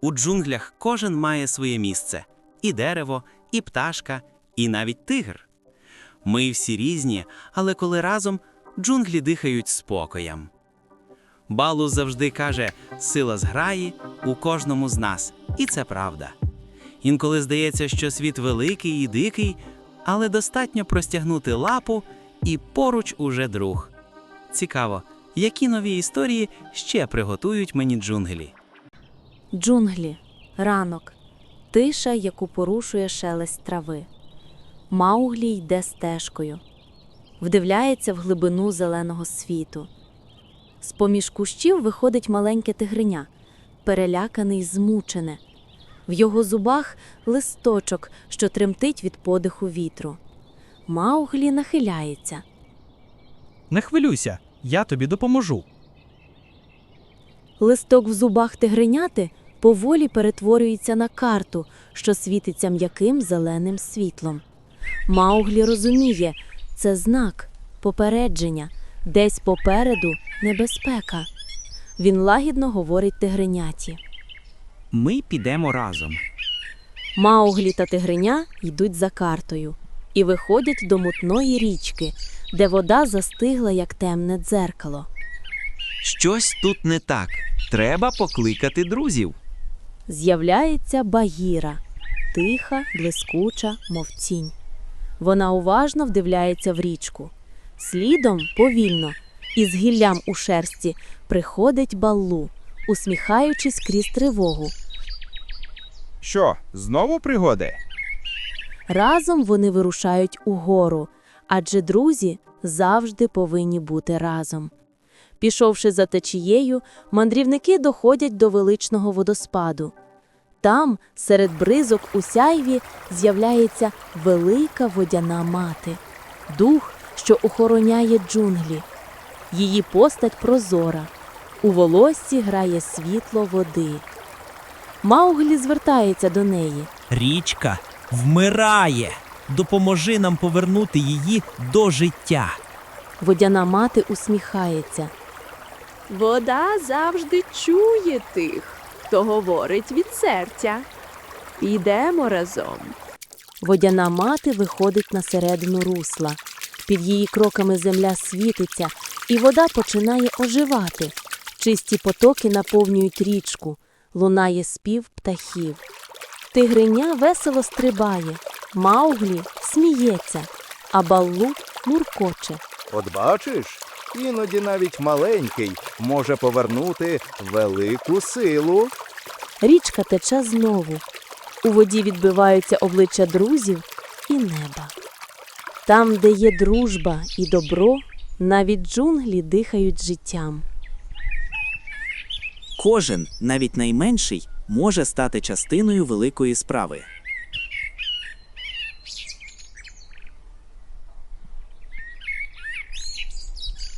У джунглях кожен має своє місце: і дерево, і пташка, і навіть тигр. Ми всі різні, але коли разом джунглі дихають спокоєм. Балу завжди каже: сила зграї у кожному з нас, і це правда. Інколи здається, що світ великий і дикий, але достатньо простягнути лапу, і поруч уже друг. Цікаво, які нові історії ще приготують мені джунглі. Джунглі, ранок, тиша, яку порушує шелест трави. Мауглі йде стежкою, вдивляється в глибину зеленого світу. З-поміж кущів виходить маленьке тигриня, переляканий, й змучене. В його зубах листочок, що тремтить від подиху вітру. Мауглі нахиляється. Не хвилюйся, я тобі допоможу. Листок в зубах тигреняти поволі перетворюється на карту, що світиться м'яким зеленим світлом. Мауглі розуміє, це знак, попередження, десь попереду небезпека. Він лагідно говорить тигреняті. Ми підемо разом. Мауглі та тигриня йдуть за картою і виходять до мутної річки, де вода застигла, як темне дзеркало. Щось тут не так. Треба покликати друзів. З'являється Багіра, тиха, блискуча, мов тінь. Вона уважно вдивляється в річку. Слідом повільно, із гіллям у шерсті, приходить баллу, усміхаючись крізь тривогу. Що, знову пригоди? Разом вони вирушають угору, адже друзі завжди повинні бути разом. Пішовши за течією, мандрівники доходять до величного водоспаду. Там, серед бризок у сяйві, з'являється велика водяна мати, дух, що охороняє джунглі. Її постать прозора. У волоссі грає світло води. Мауглі звертається до неї. Річка вмирає. Допоможи нам повернути її до життя. Водяна мати усміхається. Вода завжди чує тих, хто говорить від серця. Йдемо разом. Водяна мати виходить на середину русла. Під її кроками земля світиться, і вода починає оживати. Чисті потоки наповнюють річку, лунає спів птахів. Тигриня весело стрибає, Мауглі сміється, а Баллу муркоче. От бачиш, іноді навіть маленький може повернути велику силу. Річка тече знову. У воді відбиваються обличчя друзів і неба. Там, де є дружба і добро, навіть джунглі дихають життям. Кожен, навіть найменший, може стати частиною великої справи.